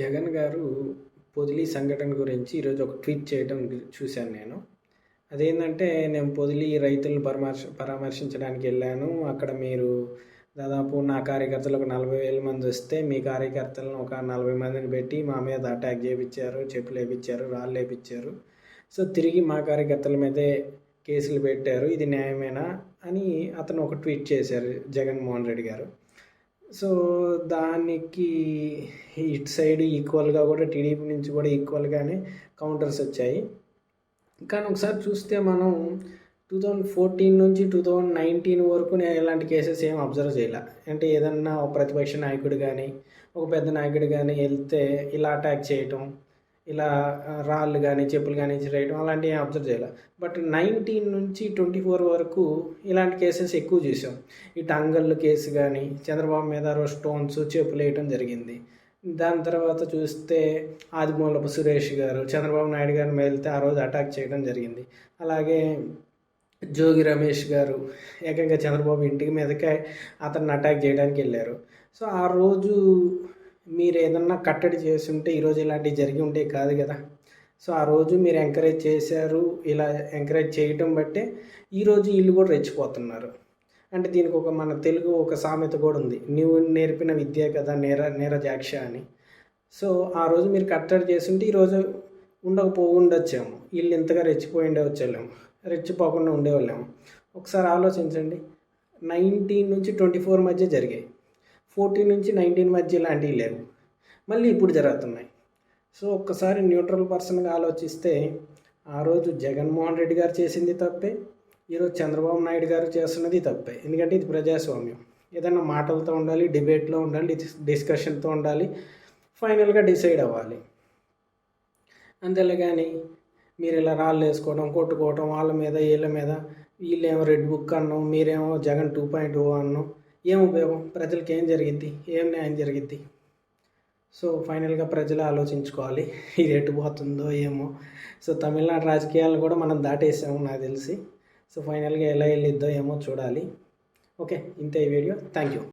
జగన్ గారు పొదిలి సంఘటన గురించి ఈరోజు ఒక ట్వీట్ చేయడం చూశాను నేను. అదేంటంటే నేను పొదిలి రైతులను పరామర్శ పరామర్శించడానికి వెళ్ళాను. అక్కడ మీరు దాదాపు నా కార్యకర్తలు ఒక నలభై వేల మంది వస్తే మీ కార్యకర్తలను ఒక నలభై మందిని పెట్టి మా మీద అటాక్ చేయించారు చెప్పులు వేయించారు రాళ్ళు వేయించారు సో తిరిగి మా కార్యకర్తల మీదే కేసులు పెట్టారు. ఇది న్యాయమేనా అని అతను ఒక ట్వీట్ చేశారు జగన్మోహన్ రెడ్డి గారు. సో దానికి ఇటు సైడ్ ఈక్వల్గా కూడా టీడీపీ నుంచి కూడా ఈక్వల్గానే కౌంటర్స్ వచ్చాయి. కానీ ఒకసారి చూస్తే మనం టూ థౌజండ్ ఫోర్టీన్ నుంచి టూ థౌజండ్ నైన్టీన్ వరకు నేను ఇలాంటి కేసెస్ ఏం అబ్జర్వ్ చేయాల. అంటే ఏదన్నా ఒక ప్రతిపక్ష నాయకుడు కానీ ఒక పెద్ద నాయకుడు కానీ వెళ్తే ఇలా అటాక్ చేయటం ఇలా రాళ్ళు కానీ చెప్పులు కానీ చేయడం అలాంటివి అబ్జర్వ్ చేయాలి. బట్ నైన్టీన్ నుంచి ట్వంటీ ఫోర్ వరకు ఇలాంటి కేసెస్ ఎక్కువ చూసాం ఈ టంగళ్ళు కేసు కానీ చంద్రబాబు మీద స్టోన్స్ చెప్పులు వేయటం జరిగింది. దాని తర్వాత చూస్తే ఆదిమూలపు సురేష్ గారు చంద్రబాబు నాయుడు గారిని వెళ్తే ఆ రోజు అటాక్ చేయడం జరిగింది. అలాగే జోగి రమేష్ గారు ఏకంగా చంద్రబాబు ఇంటికి మీదకే అతన్ని అటాక్ చేయడానికి వెళ్ళారు. సో ఆ రోజు మీరు ఏదన్నా కట్టడి చేసి ఉంటే ఈరోజు ఇలాంటివి జరిగి ఉంటే కాదు కదా. సో ఆ రోజు మీరు ఎంకరేజ్ చేశారు ఇలా ఎంకరేజ్ చేయటం బట్టే ఈరోజు వీళ్ళు కూడా రెచ్చిపోతున్నారు. అంటే దీనికి ఒక మన తెలుగు ఒక సామెత కూడా ఉంది నువ్వు నేర్పిన విద్య కదా నేర నేరజాక్ష అని. సో ఆ రోజు మీరు కట్టడి చేస్తుంటే ఈరోజు ఉండకపో ఉండొచ్చాము వీళ్ళు ఇంతగా రెచ్చిపోయి ఉండవచ్చేళ్ళాము రెచ్చిపోకుండా ఉండేవాళ్ళము ఒకసారి ఆలోచించండి నైన్టీన్ నుంచి ట్వంటీ ఫోర్ మధ్య జరిగాయి. ఫోర్టీన్ నుంచి నైన్టీన్ మధ్య ఇలాంటివి లేవు. మళ్ళీ ఇప్పుడు జరుగుతున్నాయి. సో ఒక్కసారి న్యూట్రల్ పర్సన్గా ఆలోచిస్తే ఆ రోజు జగన్మోహన్ రెడ్డి గారు చేసింది తప్పే ఈరోజు చంద్రబాబు నాయుడు గారు చేస్తున్నది తప్పే. ఎందుకంటే ఇది ప్రజాస్వామ్యం. ఏదైనా మాటలతో ఉండాలి డిబేట్లో ఉండాలి డిస్కషన్తో ఉండాలి ఫైనల్గా డిసైడ్ అవ్వాలి. అంతేలే కానీ మీరు ఇలా రాళ్ళు వేసుకోవడం కొట్టుకోవడం వాళ్ళ మీద వీళ్ళ మీద వీళ్ళేమో రెడ్ బుక్ అన్నాం మీరేమో జగన్ టూ పాయింట్ ఓ అన్నాం ఏం ఉపయోగం? ప్రజలకి ఏం జరిగిద్ది? ఏం న్యాయం జరిగిద్ది? సో ఫైనల్గా ప్రజలు ఆలోచించుకోవాలి. ఇది ఎటు పోతుందో ఏమో. సో తమిళనాడు రాజకీయాలు కూడా మనం దాటేసాము నాకు తెలిసి. సో ఫైనల్గా ఎలా వెళ్ళిద్దో ఏమో చూడాలి. ఓకే ఇంతే ఈ వీడియో. Thank you